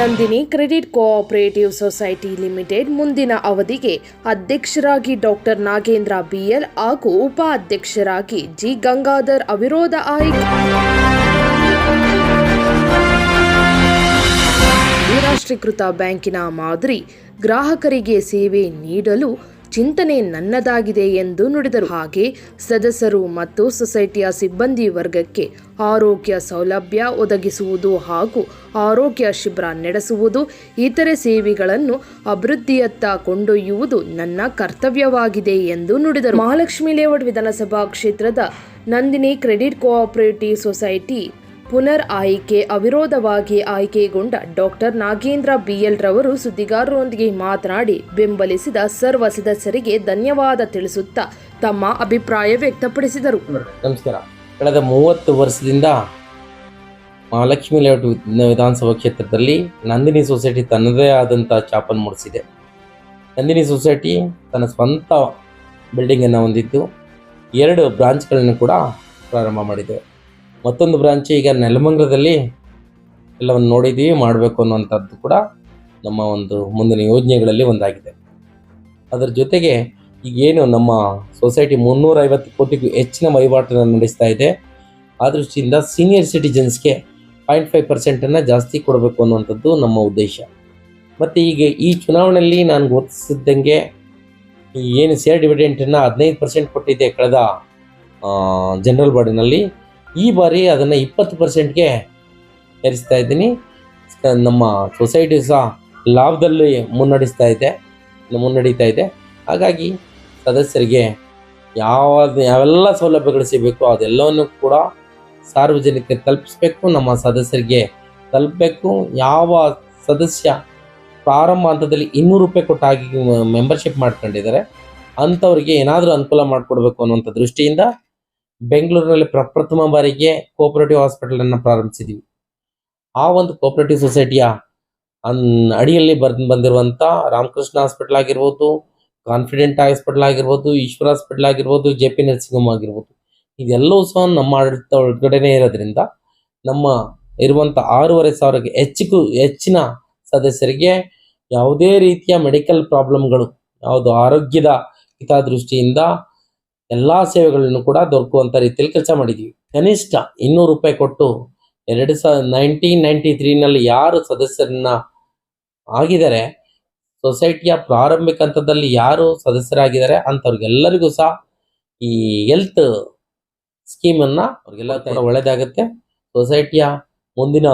Nandini credit cooperative society limited ಮುಂದಿನ ಅವಧಿಗೆ ಅಧ್ಯಕ್ಷರಾಗಿ ಡಾಕ್ಟರ್ ನಾಗೇಂದ್ರ ಬಿಎಲ್ ಹಾಗೂ ಉಪಾಧ್ಯಕ್ಷರಾಗಿ ಜಿ ಗಂಗಾಧರ್ ಅವಿರೋಧ ಆಯ್ಕೆ. ನಿರಾಷ್ಟ್ರೀಕೃತ ಬ್ಯಾಂಕಿನ ಮಾದರಿ ಗ್ರಾಹಕರಿಗೆ ಸೇವೆ ನೀಡಲು ಚಿಂತನೆ ನನ್ನದಾಗಿದೆ ಎಂದು ನುಡಿದರು. ಹಾಗೆ ಸದಸ್ಯರು ಮತ್ತು ಸೊಸೈಟಿಯ ಸಿಬ್ಬಂದಿ ವರ್ಗಕ್ಕೆ ಆರೋಗ್ಯ ಸೌಲಭ್ಯ ಒದಗಿಸುವುದು ಹಾಗೂ ಆರೋಗ್ಯ ಶಿಬಿರ ನಡೆಸುವುದು, ಇತರೆ ಸೇವೆಗಳನ್ನು ಅಭಿವೃದ್ಧಿಯತ್ತ ಕೊಂಡೊಯ್ಯುವುದು ನನ್ನ ಕರ್ತವ್ಯವಾಗಿದೆ ಎಂದು ನುಡಿದರು. ಮಹಾಲಕ್ಷ್ಮಿ ಲೇಔಟ್ ವಿಧಾನಸಭಾ ಕ್ಷೇತ್ರದ ನಂದಿನಿ ಕ್ರೆಡಿಟ್ ಕೋಆಪರೇಟಿವ್ ಸೊಸೈಟಿ ಪುನರ್ ಆಯ್ಕೆ, ಅವಿರೋಧವಾಗಿ ಆಯ್ಕೆಗೊಂಡ ಡಾಕ್ಟರ್ ನಾಗೇಂದ್ರ ಬಿಎಲ್ ರವರು ಸುದ್ದಿಗಾರರೊಂದಿಗೆ ಮಾತನಾಡಿ ಬೆಂಬಲಿಸಿದ ಸರ್ವ ಸದಸ್ಯರಿಗೆ ಧನ್ಯವಾದ ತಿಳಿಸುತ್ತಾ ತಮ್ಮ ಅಭಿಪ್ರಾಯ ವ್ಯಕ್ತಪಡಿಸಿದರು. ನಮಸ್ಕಾರ. ಕಳೆದ ಮೂವತ್ತು ವರ್ಷದಿಂದ ಮಹಾಲಕ್ಷ್ಮಿ ಲೇಔಟ್ ವಿಧಾನಸಭಾ ಕ್ಷೇತ್ರದಲ್ಲಿ ನಂದಿನಿ ಸೊಸೈಟಿ ತನ್ನದೇ ಆದಂಥ ಚಾಪನ್ನು ಮೂಡಿಸಿದೆ. ನಂದಿನಿ ಸೊಸೈಟಿ ತನ್ನ ಸ್ವಂತ ಬಿಲ್ಡಿಂಗನ್ನು ಹೊಂದಿದ್ದು ಎರಡು ಬ್ರಾಂಚ್ಗಳನ್ನು ಕೂಡ ಪ್ರಾರಂಭ ಮಾಡಿದೆ. ಮತ್ತೊಂದು ಬ್ರಾಂಚ್ ಈಗ ನೆಲಮಂಗಲದಲ್ಲಿ ಎಲ್ಲವನ್ನು ನೋಡಿದ್ದೀವಿ, ಮಾಡಬೇಕು ಅನ್ನುವಂಥದ್ದು ಕೂಡ ನಮ್ಮ ಒಂದು ಮುಂದಿನ ಯೋಜನೆಗಳಲ್ಲಿ ಒಂದಾಗಿದೆ. ಅದರ ಜೊತೆಗೆ ಈಗೇನು ನಮ್ಮ ಸೊಸೈಟಿ ಮುನ್ನೂರೈವತ್ತು ಕೋಟಿಗೂ ಹೆಚ್ಚಿನ ವಹಿವಾಟನ್ನು ನಡೆಸ್ತಾ ಇದೆ. ಆ ದೃಷ್ಟಿಯಿಂದ ಸೀನಿಯರ್ ಸಿಟಿಜನ್ಸ್ಗೆ ಪಾಯಿಂಟ್ ಫೈವ್ ಪರ್ಸೆಂಟನ್ನು ಜಾಸ್ತಿ ಕೊಡಬೇಕು ಅನ್ನುವಂಥದ್ದು ನಮ್ಮ ಉದ್ದೇಶ. ಮತ್ತು ಈಗ ಈ ಚುನಾವಣೆಯಲ್ಲಿ ನಾನು ಗೊತ್ತಿಸಿದ್ದಂಗೆ ಏನು ಸೇರ್ ಡಿವಿಡೆಂಟನ್ನು ಹದಿನೈದು ಪರ್ಸೆಂಟ್ ಕೊಟ್ಟಿದ್ದೆ ಕಳೆದ ಜನರಲ್ ಬಾಡಿನಲ್ಲಿ ಈ ಬಾರಿ ಅದನ್ನು ಇಪ್ಪತ್ತು ಪರ್ಸೆಂಟ್ಗೆ ಏರಿಸ್ತಾ ಇದ್ದೀನಿ. ನಮ್ಮ ಸೊಸೈಟಿ ಸಹ ಲಾಭದಲ್ಲಿ ಮುನ್ನಡೆಸ್ತಾ ಇದೆ, ಮುನ್ನಡೀತಾ ಇದೆ. ಹಾಗಾಗಿ ಸದಸ್ಯರಿಗೆ ಯಾವ ಯಾವೆಲ್ಲ ಸೌಲಭ್ಯಗಳು ಸಿಗಬೇಕು ಅದೆಲ್ಲವನ್ನು ಕೂಡ ಸಾರ್ವಜನಿಕರಿಗೆ ತಲುಪಿಸ್ಬೇಕು, ನಮ್ಮ ಸದಸ್ಯರಿಗೆ ತಲುಪಬೇಕು. ಯಾವ ಸದಸ್ಯ ಪ್ರಾರಂಭ ಹಂತದಲ್ಲಿ ಇನ್ನೂರು ರೂಪಾಯಿ ಕೊಟ್ಟಾಗಿ ಮೆಂಬರ್ಶಿಪ್ ಮಾಡ್ಕೊಂಡಿದ್ದಾರೆ, ಅಂಥವ್ರಿಗೆ ಏನಾದರೂ ಅನುಕೂಲ ಮಾಡಿಕೊಡ್ಬೇಕು ಅನ್ನುವಂಥ ದೃಷ್ಟಿಯಿಂದ ಬೆಂಗಳೂರಿನಲ್ಲಿ ಪ್ರಪ್ರಥಮ ಬಾರಿಗೆ ಕೋಪರೇಟಿವ್ ಹಾಸ್ಪಿಟಲನ್ನು ಪ್ರಾರಂಭಿಸಿದೀವಿ. ಆ ಒಂದು ಕೋಪರೇಟಿವ್ ಸೊಸೈಟಿಯ ಅಡಿಯಲ್ಲಿ ಬರ್ ಬಂದಿರುವಂಥ ರಾಮಕೃಷ್ಣ ಹಾಸ್ಪಿಟಲ್ ಆಗಿರ್ಬೋದು ಕಾನ್ಫಿಡೆಂಟ್ ಹಾಸ್ಪಿಟಲ್ ಆಗಿರ್ಬೋದು, ಈಶ್ವರ ಹಾಸ್ಪಿಟಲ್ ಆಗಿರ್ಬೋದು ಜೆ ಪಿ ನರ್ಸಿಂಗ್ ಹೋಮ್ ಆಗಿರ್ಬೋದು. ಇದೆಲ್ಲವೂ ಸಹ ನಮ್ಮ ಆಡಳಿತ ಒಳಗಡೆನೇ ಇರೋದ್ರಿಂದ ನಮ್ಮ ಇರುವಂಥ ಆರೂವರೆ ಸಾವಿರಕ್ಕೆ ಹೆಚ್ಚಿಗೂ, ಹೆಚ್ಚಿನ ಸದಸ್ಯರಿಗೆ ಯಾವುದೇ ರೀತಿಯ ಮೆಡಿಕಲ್ ಪ್ರಾಬ್ಲಮ್ಗಳು ಯಾವುದು ಆರೋಗ್ಯದ ಹಿತದೃಷ್ಟಿಯಿಂದ ಎಲ್ಲ ಸೇವೆಗಳನ್ನು ಕೂಡ ದೊರಕುವಂತ ರೀತಿಯಲ್ಲಿ ಕೆಲಸ ಮಾಡಿದೀವಿ. ಕನಿಷ್ಠ ಇನ್ನೂರು ರೂಪಾಯಿ ಕೊಟ್ಟು ಎರಡು ಸಾವಿರದ ನೈನ್ಟೀನ್ ನೈಂಟಿ ತ್ರೀನಲ್ಲಿ ಯಾರು ಸದಸ್ಯರನ್ನ ಆಗಿದ್ದಾರೆ ಸೊಸೈಟಿಯ ಪ್ರಾರಂಭಿಕ ಹಂತದಲ್ಲಿ ಯಾರು ಸದಸ್ಯರಾಗಿದ್ದಾರೆ ಅಂಥವ್ರಿಗೆಲ್ಲರಿಗೂ ಸಹ ಈ ಹೆಲ್ತ್ ಸ್ಕೀಮನ್ನು ಅವ್ರಿಗೆಲ್ಲ ಕೂಡ ಒಳ್ಳೆಯದಾಗುತ್ತೆ ಸೊಸೈಟಿಯ ಮುಂದಿನ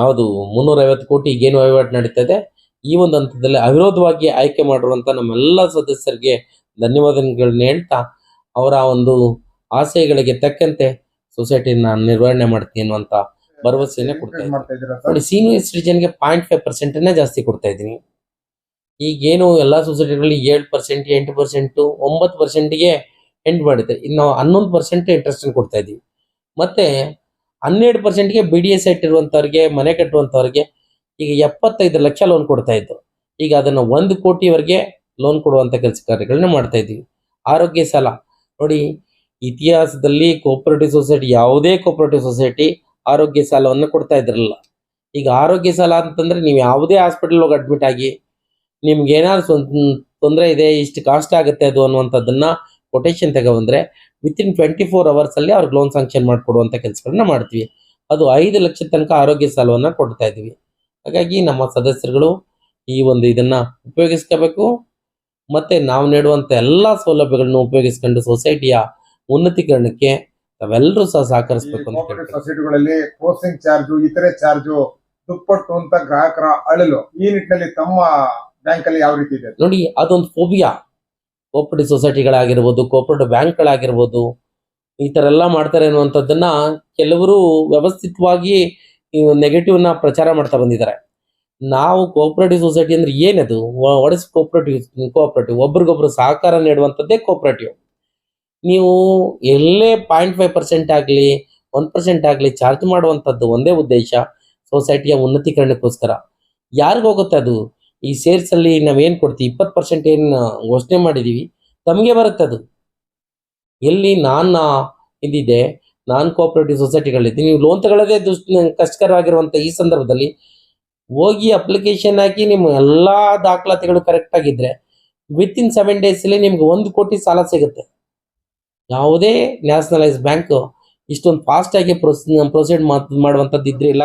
ಯಾವುದು ಮುನ್ನೂರೈವತ್ತು ಕೋಟಿ ಏನು ವಹಿವಾಟು ನಡೀತಾ ಇದೆ. ಈ ಒಂದು ಹಂತದಲ್ಲಿ ಅವಿರೋಧವಾಗಿ ಆಯ್ಕೆ ಮಾಡಿರುವಂಥ ನಮ್ಮೆಲ್ಲ ಸದಸ್ಯರಿಗೆ ಧನ್ಯವಾದಗಳನ್ನ ಹೇಳ್ತಾ ಅವರ ಒಂದು ಆಸೆಗಳಿಗೆ ತಕ್ಕಂತೆ ಸೊಸೈಟಿನ ನಿರ್ವಹಣೆ ಮಾಡ್ತೀನಿ ಅನ್ನುವಂತ ಭರವಸೆಯನ್ನೇ ಕೊಡ್ತಾ ಇದ್ದೀನಿ. ನೋಡಿ ಸೀನಿಯರ್ ಸಿಟಿಜನ್ಗೆ ಪಾಯಿಂಟ್ ಫೈವ್ ಪರ್ಸೆಂಟನ್ನೇ ಜಾಸ್ತಿ ಕೊಡ್ತಾ ಇದ್ದೀನಿ. ಈಗೇನು ಎಲ್ಲ ಸೊಸೈಟಿಗಳಲ್ಲಿ ಏಳು ಪರ್ಸೆಂಟ್ ಎಂಟು ಪರ್ಸೆಂಟು ಒಂಬತ್ತು ಪರ್ಸೆಂಟಿಗೆ ಎಂಡ್ ಮಾಡುತ್ತೆ ಇನ್ನು ಹನ್ನೊಂದು ಪರ್ಸೆಂಟ್ ಇಂಟ್ರೆಸ್ಟ್ ಕೊಡ್ತಾ ಇದ್ದೀವಿ ಮತ್ತೆ ಹನ್ನೆರಡು ಪರ್ಸೆಂಟ್ಗೆ ಬಿ ಡಿ ಎಸ್ ಇಟ್ಟಿರುವಂಥವ್ರಿಗೆ ಮನೆ ಕಟ್ಟುವಂಥವ್ರಿಗೆ ಈಗ ಎಪ್ಪತ್ತೈದು ಲಕ್ಷ ಲೋನ್ ಕೊಡ್ತಾ ಇತ್ತು ಈಗ ಅದನ್ನು ಒಂದು ಕೋಟಿವರೆಗೆ ಲೋನ್ ಕೊಡುವಂತ ಕೆಲಸ ಕಾರ್ಯಗಳನ್ನ ಮಾಡ್ತಾ ಇದ್ದೀವಿ. ಆರೋಗ್ಯ ಸಾಲ. ನೋಡಿ, ಇತಿಹಾಸದಲ್ಲಿ ಕೋಪರೇಟಿವ್ ಸೊಸೈಟಿ ಯಾವುದೇ ಕೋಪರೇಟಿವ್ ಸೊಸೈಟಿ ಆರೋಗ್ಯ ಸಾಲವನ್ನು ಕೊಡ್ತಾ ಇದ್ರಲ್ಲ. ಈಗ ಆರೋಗ್ಯ ಸಾಲ ಅಂತಂದ್ರೆ ನೀವು ಯಾವುದೇ ಹಾಸ್ಪಿಟಲ್ ಹೋಗಿ ಅಡ್ಮಿಟ್ ಆಗಿ ನಿಮ್ಗೆ ಏನಾದ್ರು ತೊಂದರೆ ಇದೆ, ಇಷ್ಟು ಕಾಸ್ಟ್ ಆಗುತ್ತೆ ಅದು ಅನ್ನುವಂಥದ್ದನ್ನ ಕೊಟೇಶನ್ ತಗೊಬಂದ್ರೆ ವಿತಿನ್ ಟ್ವೆಂಟಿ ಫೋರ್ ಅವರ್ಸಲ್ಲಿ ಅವ್ರಿಗೆ ಲೋನ್ ಸಾಂಕ್ಷನ್ ಮಾಡಿಕೊಡುವಂತ ಕೆಲಸಗಳನ್ನ ಮಾಡ್ತೀವಿ. ಅದು ಐದು ಲಕ್ಷ ತನಕ ಆರೋಗ್ಯ ಸಾಲವನ್ನು ಕೊಡ್ತಾ ಇದೀವಿ ಹಾಗಾಗಿ ನಮ್ಮ ಸದಸ್ಯರುಗಳು ಈ ಒಂದು ಇದನ್ನ ಉಪಯೋಗಿಸ್ಕೋಬೇಕು. ಮತ್ತೆ ನಾವು ನೀಡುವಂಥ ಎಲ್ಲ ಸೌಲಭ್ಯಗಳನ್ನು ಉಪಯೋಗಿಸ್ಕೊಂಡು ಸೊಸೈಟಿಯ ಉನ್ನತೀಕರಣಕ್ಕೆ ತಾವೆಲ್ಲರೂ ಸಹ ಸಹಕರಿಸಬೇಕು ಅಂತ ಕೋಪರೇಟಿವ್ ಸೊಸೈಟಿಗಳಲ್ಲಿ ಕ್ರೋಸಿಂಗ್ ಚಾರ್ಜು ಇತರೆ ಚಾರ್ಜು ದುಪ್ಪಟ್ಟು ಅಂತ ಗ್ರಾಹಕರ ಅಳಲು ಈ ನಿಟ್ಟಿನಲ್ಲಿ ತಮ್ಮ ಬ್ಯಾಂಕ್ ಅಲ್ಲಿ ಯಾವ ರೀತಿ ಇದೆ? ನೋಡಿ ಅದೊಂದು ಫೋಬಿಯಾ ಕೋಪರೇಟಿವ್ ಸೊಸೈಟಿಗಳಾಗಿರ್ಬೋದು ಕೋಪರೇಟಿವ್ ಬ್ಯಾಂಕ್ಗಳಾಗಿರ್ಬೋದು ಈ ತರ ಎಲ್ಲ ಮಾಡ್ತಾರೆ ಅನ್ನುವಂಥದ್ದನ್ನ ಕೆಲವರು ವ್ಯವಸ್ಥಿತವಾಗಿ ನೆಗೆಟಿವ್ನ ಪ್ರಚಾರ ಮಾಡ್ತಾ ಬಂದಿದ್ದಾರೆ. ನಾವು ಕೋಆಪರೇಟಿವ್ ಸೊಸೈಟಿ ಅಂದ್ರೆ ಏನದು? ವಾಟ್ ಇಸ್ ಕೋಪರೇಟಿವ್ ಕೋಆಪರೇಟಿವ್ ಒಬ್ರಿಗೊಬ್ರು ಸಹಕಾರ ನೀಡುವಂಥದ್ದೇ ಕೋಪರೇಟಿವ್ ನೀವು ಎಲ್ಲೇ ಪಾಯಿಂಟ್ ಫೈವ್ ಪರ್ಸೆಂಟ್ ಆಗಲಿ ಒನ್ ಪರ್ಸೆಂಟ್ ಆಗಲಿ ಚಾರ್ಜ್ ಮಾಡುವಂಥದ್ದು ಒಂದೇ ಉದ್ದೇಶ ಸೊಸೈಟಿಯ ಉನ್ನತೀಕರಣಕ್ಕೋಸ್ಕರ. ಯಾರಿಗೋಗುತ್ತೆ ಅದು? ಈ ಸೇರ್ಸ್ ಅಲ್ಲಿ ಏನ್ ಕೊಡ್ತೀವಿ? ಇಪ್ಪತ್ತು ಪರ್ಸೆಂಟ್ ಏನು ಘೋಷಣೆ ಮಾಡಿದೀವಿ? ತಮಗೆ ಬರುತ್ತೆ ಅದು. ಎಲ್ಲಿ ನಾನ್ ಇದಿದೆ ನಾನ್ ಕೋಆಪರೇಟಿವ್ ಸೊಸೈಟಿಗಳಿದೆ ನೀವು ಲೋನ್ ತಗೊಳ್ಳೋದೇ ದುಷ್ಟ ಕಷ್ಟಕರವಾಗಿರುವಂಥ ಈ ಸಂದರ್ಭದಲ್ಲಿ ಹೋಗಿ ಅಪ್ಲಿಕೇಶನ್ ಹಾಕಿ ನಿಮ್ಮ ಎಲ್ಲ ದಾಖಲಾತಿಗಳು ಕರೆಕ್ಟ್ ಆಗಿದ್ರೆ ವಿತ್ ಇನ್ ಸೆವೆನ್ ಡೇಸಲ್ಲಿ ನಿಮ್ಗೆ ಒಂದು ಕೋಟಿ ಸಾಲ ಸಿಗುತ್ತೆ. ಯಾವುದೇ ನ್ಯಾಷನಲೈಸ್ ಬ್ಯಾಂಕ್ ಇಷ್ಟೊಂದು ಫಾಸ್ಟ್ ಆಗಿ ಪ್ರೊಸೀಡ್ ಮಾಡುವಂತದ್ದು ಇದ್ರೆ ಇಲ್ಲ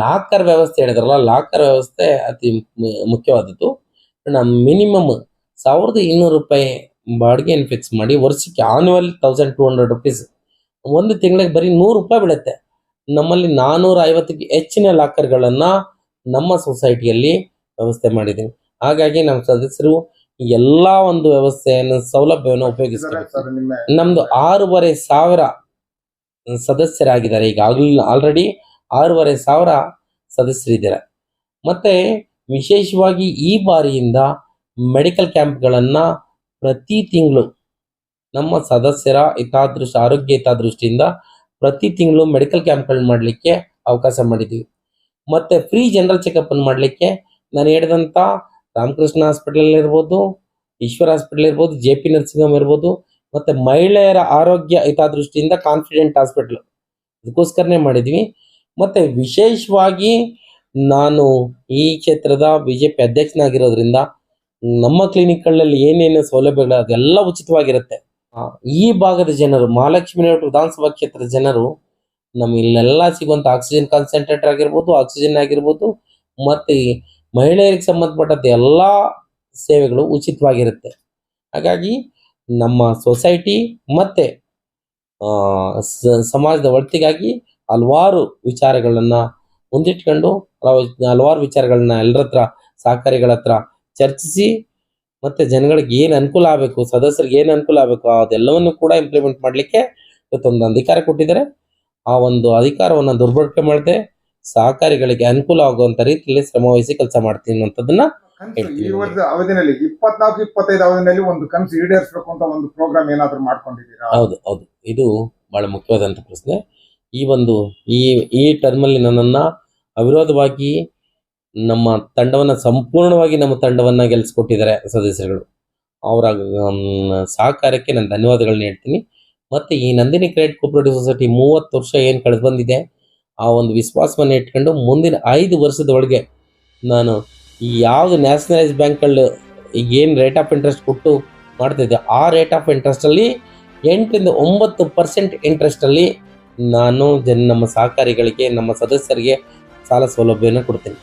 ಲಾಕರ್ ವ್ಯವಸ್ಥೆ ಹೇಳಿದ್ರಲ್ಲ ಲಾಕರ್ ವ್ಯವಸ್ಥೆ ಅತಿ ಮುಖ್ಯವಾದದ್ದು. ಮಿನಿಮಮ್ ಸಾವಿರದ ಇನ್ನೂರು ರೂಪಾಯಿ ಬಾಡಿಗೆಯನ್ನು ಫಿಕ್ಸ್ ಮಾಡಿ ವರ್ಷಕ್ಕೆ annual thousand two hundred rupees ಒಂದು ತಿಂಗಳಿಗೆ ಬರೀ ನೂರು ರೂಪಾಯಿ ಬೀಳುತ್ತೆ. ನಮ್ಮಲ್ಲಿ ನಾನೂರ ಐವತ್ತಕ್ಕೆ ಹೆಚ್ಚಿನ ಲಾಕರ್ಗಳನ್ನ ನಮ್ಮ ಸೊಸೈಟಿಯಲ್ಲಿ ವ್ಯವಸ್ಥೆ ಮಾಡಿದ್ದೀವಿ ಹಾಗಾಗಿ ನಮ್ಮ ಸದಸ್ಯರು ಎಲ್ಲ ಒಂದು ವ್ಯವಸ್ಥೆಯನ್ನು ಸೌಲಭ್ಯವನ್ನು ಉಪಯೋಗಿಸ್ತಾರೆ. ನಮ್ದು ಆರೂವರೆ ಸಾವಿರ ಸದಸ್ಯರಾಗಿದ್ದಾರೆ. ಈಗ ಆಲ್ರೆಡಿ ಆರೂವರೆ ಸಾವಿರ ಸದಸ್ಯರಿದ್ದಾರೆ. ಮತ್ತೆ ವಿಶೇಷವಾಗಿ ಈ ಬಾರಿಯಿಂದ ಮೆಡಿಕಲ್ ಕ್ಯಾಂಪ್ಗಳನ್ನು ಪ್ರತಿ ತಿಂಗಳು ನಮ್ಮ ಸದಸ್ಯರ ಹಿತಾದೃಷ್ಟ ಆರೋಗ್ಯ ಹಿತಾದೃಷ್ಟಿಯಿಂದ ಪ್ರತಿ ತಿಂಗಳು ಮೆಡಿಕಲ್ ಕ್ಯಾಂಪ್ಗಳನ್ನ ಮಾಡಲಿಕ್ಕೆ ಅವಕಾಶ ಮಾಡಿದ್ದೀವಿ. ಮತ್ತೆ ಫ್ರೀ ಜನರಲ್ ಚೆಕಪ್ ಅನ್ನು ಮಾಡಲಿಕ್ಕೆ ನಾನು ಹೇಳಿದಂಥ ರಾಮಕೃಷ್ಣ ಹಾಸ್ಪಿಟಲ್ ಇರ್ಬೋದು, ಈಶ್ವರ ಹಾಸ್ಪಿಟಲ್ ಇರ್ಬೋದು ಜೆ ಪಿ ನರ್ಸಿಂಗ್ ಹೋಮ್ ಇರ್ಬೋದು, ಮತ್ತೆ ಮಹಿಳೆಯರ ಆರೋಗ್ಯ ಹಿತದೃಷ್ಟಿಯಿಂದ ಕಾನ್ಫಿಡೆಂಟ್ ಹಾಸ್ಪಿಟಲ್ ಅದಕ್ಕೋಸ್ಕರನೇ ಮಾಡಿದ್ವಿ. ಮತ್ತೆ ವಿಶೇಷವಾಗಿ ನಾನು ಈ ಕ್ಷೇತ್ರದ ಬಿ ಜೆ ಪಿ ಅಧ್ಯಕ್ಷನಾಗಿರೋದ್ರಿಂದ ನಮ್ಮ ಕ್ಲಿನಿಕ್ಗಳಲ್ಲಿ ಏನೇನು ಸೌಲಭ್ಯಗಳು ಅದೆಲ್ಲ ಉಚಿತವಾಗಿರುತ್ತೆ. ಈ ಭಾಗದ ಜನರು, ಮಹಾಲಕ್ಷ್ಮೀ ವಿಧಾನಸಭಾ ಕ್ಷೇತ್ರದ ಜನರು ನಮ್ಮ ಇಲ್ಲೆಲ್ಲ ಸಿಗುವಂಥ ಆಕ್ಸಿಜನ್ ಕಾನ್ಸಂಟ್ರೇಟರ್ ಆಗಿರ್ಬೋದು ಆಕ್ಸಿಜನ್ ಆಗಿರ್ಬೋದು, ಮತ್ತೆ ಮಹಿಳೆಯರಿಗೆ ಸಂಬಂಧಪಟ್ಟಂತ ಎಲ್ಲ ಸೇವೆಗಳು ಉಚಿತವಾಗಿರುತ್ತೆ. ಹಾಗಾಗಿ ನಮ್ಮ ಸೊಸೈಟಿ ಮತ್ತೆ ಸಮಾಜದ ಒಳ್ತಿಗಾಗಿ ಹಲವಾರು ವಿಚಾರಗಳನ್ನ ಮುಂದಿಟ್ಕೊಂಡು ಹಲವು- ಹಲವಾರು ವಿಚಾರಗಳನ್ನ ಎಲ್ಲರ ಹತ್ರ, ಸಹಕಾರಿಗಳ ಹತ್ರ ಚರ್ಚಿಸಿ, ಮತ್ತೆ ಜನಗಳಿಗೆ ಏನು ಅನುಕೂಲ ಆಗಬೇಕು, ಸದಸ್ಯರಿಗೆ ಏನು ಅನುಕೂಲ ಆಗಬೇಕು, ಅದೆಲ್ಲವನ್ನು ಕೂಡ ಇಂಪ್ಲಿಮೆಂಟ್ ಮಾಡಲಿಕ್ಕೆ ಇವತ್ತೊಂದು ಅಧಿಕಾರ ಕೊಟ್ಟಿದ್ದಾರೆ. ಆ ಒಂದು ಅಧಿಕಾರವನ್ನು ದುರ್ಬಳಕೆ ಮಾಡದೆ ಸಹಕಾರಿಗಳಿಗೆ ಅನುಕೂಲ ಆಗುವಂತ ರೀತಿಯಲ್ಲಿ ಶ್ರಮ ವಹಿಸಿ ಕೆಲಸ ಮಾಡ್ತೀನಿ ಅನ್ನೋದನ್ನ ಈ ವರ್ಷದ ಅವಧಿನಲ್ಲಿ ಇಪ್ಪತ್ನಾಲ್ಕು ಇಪ್ಪತ್ತೈದು ಅವಧಿನಲ್ಲಿ ಒಂದು ಕನಸು ಈಡೇರಿಸಬೇಕು ಅಂತ ಒಂದು ಪ್ರೋಗ್ರಾಮ್ ಏನಾದ್ರು ಮಾಡ್ಕೊಂಡಿದ್ದೀರಾ? ಹೌದು ಹೌದು. ಇದು ಬಹಳ ಮುಖ್ಯವಾದಂಥ ಪ್ರಶ್ನೆ. ಈ ಒಂದು ಈ ಈ ಟರ್ಮಲ್ಲಿ ನನ್ನನ್ನ ಅವಿರೋಧವಾಗಿ ನಮ್ಮ ತಂಡವನ್ನ ಸಂಪೂರ್ಣವಾಗಿ ನಮ್ಮ ತಂಡವನ್ನ ಗೆಲ್ಲಿಸ್ಕೊಟ್ಟಿದ್ದಾರೆ ಸದಸ್ಯರುಗಳು. ಅವರ ಸಹಕಾರಕ್ಕೆ ನಾನು ಧನ್ಯವಾದಗಳನ್ನ ಹೇಳ್ತೀನಿ. ಮತ್ತು ಈ ನಂದಿನಿ ಕ್ರೆಡಿಟ್ ಕೋಪರೇಟಿವ್ ಸೊಸೈಟಿ ಮೂವತ್ತು ವರ್ಷ ಏನು ಕಳೆದು ಬಂದಿದೆ, ಆ ಒಂದು ವಿಶ್ವಾಸವನ್ನು ಇಟ್ಕೊಂಡು ಮುಂದಿನ ಐದು ವರ್ಷದ ಒಳಗೆ ನಾನು ಈ ಯಾವುದು ನ್ಯಾಷನಲೈಸ್ ಈಗ ಏನು ರೇಟ್ ಆಫ್ ಇಂಟ್ರೆಸ್ಟ್ ಕೊಟ್ಟು ಮಾಡ್ತಿದ್ದೆ ಆ ರೇಟ್ ಆಫ್ ಇಂಟ್ರೆಸ್ಟಲ್ಲಿ ಎಂಟರಿಂದ ಒಂಬತ್ತು ಪರ್ಸೆಂಟ್ ಇಂಟ್ರೆಸ್ಟಲ್ಲಿ ನಾನು ಜನ, ನಮ್ಮ ಸಹಕಾರಿಗಳಿಗೆ, ನಮ್ಮ ಸದಸ್ಯರಿಗೆ ಸಾಲ ಸೌಲಭ್ಯನ ಕೊಡ್ತೀನಿ.